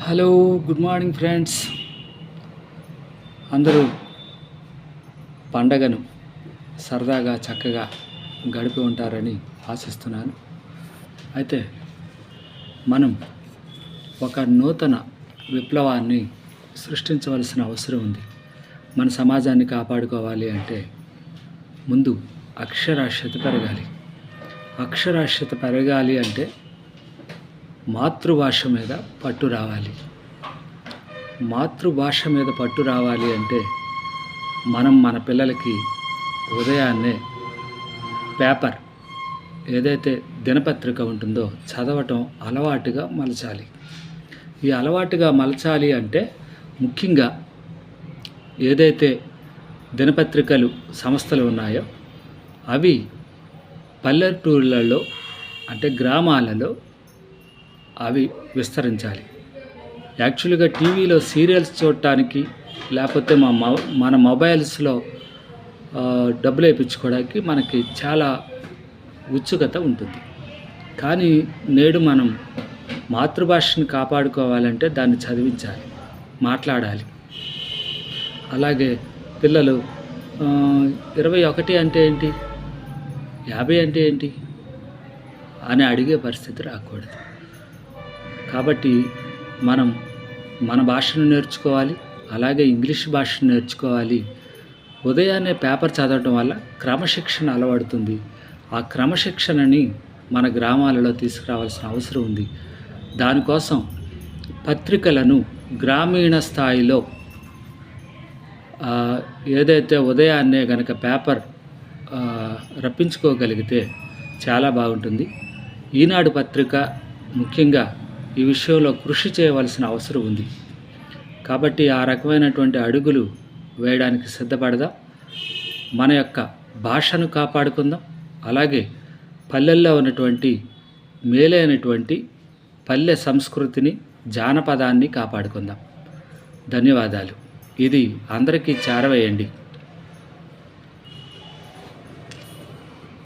Hello good morning friends. అందరూ పండగను సరదాగా చక్కగా గడిపి ఉంటారని ఆశిస్తున్నాను. అయితే మనం ఒక నూతన విప్లవాన్ని సృష్టించవలసిన అవసరం ఉంది. మన సమాజాన్ని కాపాడుకోవాలి అంటే ముందు అక్షరాస్యత పెరగాలి. అక్షరాస్యత పెరగాలి అంటే మాతృభాష మీద పట్టు రావాలి. మాతృభాష మీద పట్టు రావాలి అంటే మనం మన పిల్లలకి ఉదయాన్నే పేపర్ ఏదైతే దినపత్రిక ఉంటుందో చదవటం అలవాటుగా మలచాలి. ఈ అలవాటుగా మలచాలి అంటే ముఖ్యంగా ఏదైతే దినపత్రికలు సంస్థలు ఉన్నాయో అవి పల్లెటూళ్ళల్లో అంటే గ్రామాలలో అవి విస్తరించాలి. యాక్చువల్గా టీవీలో సీరియల్స్ చూడటానికి లేకపోతే మా మొ- మన మొబైల్స్లో డబ్బులు వేయించుకోవడానికి మనకి చాలా ఉత్సుకత ఉంటుంది. కానీ నేడు మనం మాతృభాషని కాపాడుకోవాలంటే దాన్ని చదివించాలి మాట్లాడాలి. అలాగే పిల్లలు ఇరవై ఒకటి అంటే ఏంటి? యాభై అంటే ఏంటి? అని అడిగే పరిస్థితి రాకూడదు. కాబట్టి మనం మన భాషను నేర్చుకోవాలి అలాగే ఇంగ్లీష్ భాషను నేర్చుకోవాలి. ఉదయాన్నే పేపర్ చదవటం వల్ల క్రమశిక్షణ అలవడుతుంది. ఆ క్రమశిక్షణని మన గ్రామాలలో తీసుకురావాల్సిన అవసరం ఉంది. దానికోసం పత్రికలను గ్రామీణ స్థాయిలో ఏదైతే ఉదయాన్నే గనక పేపర్ రప్పించుకోగలిగితే చాలా బాగుంటుంది. ఈనాడు పత్రిక ముఖ్యంగా ఈ విషయంలో కృషి చేయవలసిన అవసరం ఉంది. కాబట్టి ఆ రకమైనటువంటి అడుగులు వేయడానికి సిద్ధపడదాం. మన యొక్క భాషను కాపాడుకుందాం. అలాగే పల్లెల్లో ఉన్నటువంటి మేలైనటువంటి పల్లె సంస్కృతిని జానపదాన్ని కాపాడుకుందాం. ధన్యవాదాలు. ఇది అందరికీ చేరవేయండి.